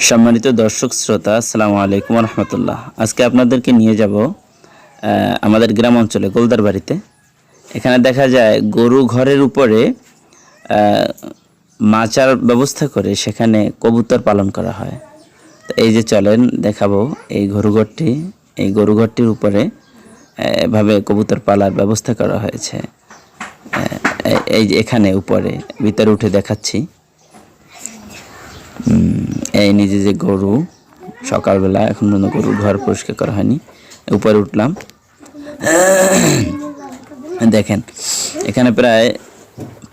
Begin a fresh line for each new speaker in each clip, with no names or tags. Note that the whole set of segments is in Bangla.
সম্মানিত দর্শক শ্রোতা, আসসালামু আলাইকুম রহমতুল্লাহ আজকে আপনাদেরকে নিয়ে যাব আমাদের গ্রাম অঞ্চলে, গোলদার বাড়িতে। এখানে দেখা যায়, গরু ঘরের উপরে মাচার ব্যবস্থা করে সেখানে কবুতর পালন করা হয়। তো এই যে চলেন, দেখাবো এই গরুঘরটি। এই গরুঘরটির উপরে এভাবে কবুতর পালার ব্যবস্থা করা হয়েছে। এই- এখানে উপরে, ভিতরে উঠে দেখাচ্ছি। এই নিজে যে গরু সকালবেলা এখন পর্যন্ত গরুর ঘর পরিষ্কার করা হয়নি উপরে উঠলাম। দেখেন এখানে প্রায়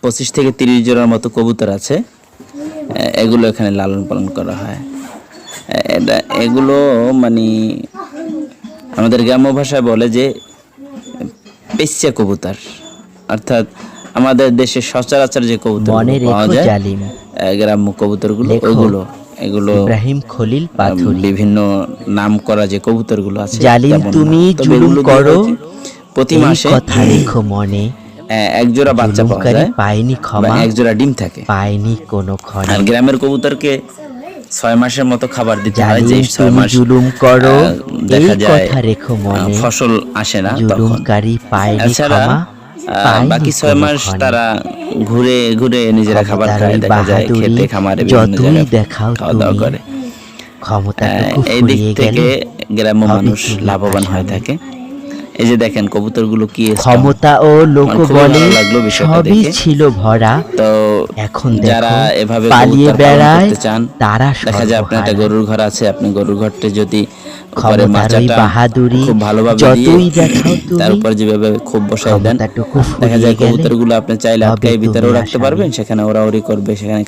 পঁচিশ থেকে তিরিশ জোড়ার মতো কবুতর আছে। এগুলো এখানে লালন পালন করা হয়। এটা এগুলো মানে আমাদের গ্রাম্য ভাষায় বলে যে পেচ্চা কবুতর। অর্থাৎ আমাদের দেশে সচরাচর যে কবুতর পাওয়া যায় গ্রাম্য কবুতরগুলো ওইগুলো। এগুলো
ইব্রাহিম খলিল পাথুরি।
বিভিন্ন নাম করা যে কবুতরগুলো আছে
জালিম তুমি জুলুম করো,
প্রতি মাসে
কথা রেখো মনে।
এক জোড়া বাচ্চা পাওয়া যায়
পায়নি ক্ষমা
এক জোড়া ডিম থাকে।
পায়নি কোনো ক্ষণে।
আর গ্রামের কবুতরকে ছয় মাসের মতো খাবার দিতে হয় যে ছয় মাস
জুলুম করো
দেখা যায়
মনে।
ফসল আসে না তখন।
জুলুমকারী পায়নি ক্ষমা
বাকি ছয় মাস তারা ঘুরে ঘুরে নিজেরা খাবার খায় দেখা যায় খেতে খামারে বিভিন্ন জায়গায় খাওয়া দাওয়া করে। এই দিক থেকে গ্রাম্য মানুষ লাভবান হয়ে থাকে। এই যে দেখেন কবুতরগুলো কি
ক্ষমতা ও লোক বলে সবই ছিল ভরা।
তো
এখন
যারা এভাবে
পালিয়ে
কবুতর
বেড়ায়
চান
তারা
দেখা যায় আপনার একটা গরুর ঘর আছে আপনি গরুর ঘরটি যদি উপরে
ক্ষমতার ওই বাহাদুরি
খুব ভালোভাবে
যতই দেখাও তুমি,
তার উপর যেভাবে খুব বসায় দেন দেখা যায় কবুতরগুলো আপনি চাইলে ভিতরেও রাখতে পারবেন সেখানে ওরাওরি করবে সেখানে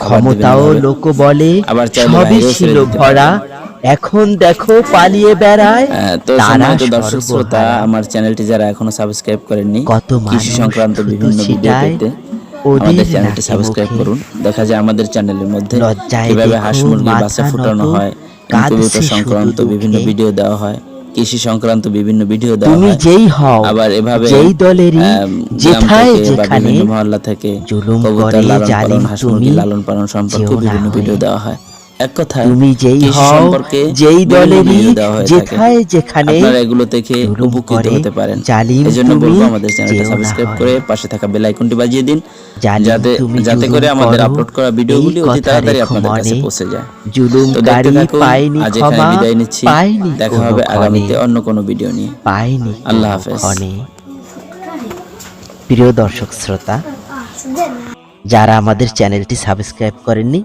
লোক বলে
আবার
সবই ছিল ভরা। এখন দেখো পালিয়ে বেড়ায়
তো সম্মানিত দর্শক শ্রোতা আমার চ্যানেলটি যারা এখনও সাবস্ক্রাইব করেননি
কত
কৃষি সংক্রান্ত বিভিন্ন ভিডিও
ছিটায়
পেতে
ওদের
আমাদের চ্যানেলটি
নাকে
সাবস্ক্রাইব
মুখে।
করুন। দেখা যায় আমাদের চ্যানেলের মধ্যে কীভাবে হাঁস মুরগি বাচ্চা ফুটানো হয়
কাঁদছে
সংক্রান্ত বিভিন্ন ভিডিও দেওয়া হয়। কৃষি সংক্রান্ত বিভিন্ন ভিডিও দেওয়া
তুমি যেই হও
আবার এভাবে
যেই দলেরই যেথায় যেখানে
মহল্লা থেকে
জুলুম করে জালিম তুমি
লালন পালন সম্পর্কে বিভিন্ন ভিডিও দেওয়া হয়। এক কথায়
তুমি যেই হও যেই দলেরই। যেথায় যেখানে
আপনারা এগুলো থেকে উপকৃত হতে পারেন। এই বলব আমাদের চ্যানেলটা সাবস্ক্রাইব করে পাশে থাকা বেল আইকনটি বাজিয়ে দিন যাতে যাতে করে আমাদের আপলোড করা ভিডিওগুলি অতি তাড়াতাড়ি আপনাদের কাছে পৌঁছে যায়।
জুলুমকারী
এখানে
ক্ষমা
বিদায় নিচ্ছি। দেখা হবে আগামীতে অন্য কোনো ভিডিও নিয়ে।
পায়নি
আল্লাহ হাফেজ।
প্রিয় দর্শক শ্রোতা যারা আমাদের চ্যানেলটি সাবস্ক্রাইব করেননি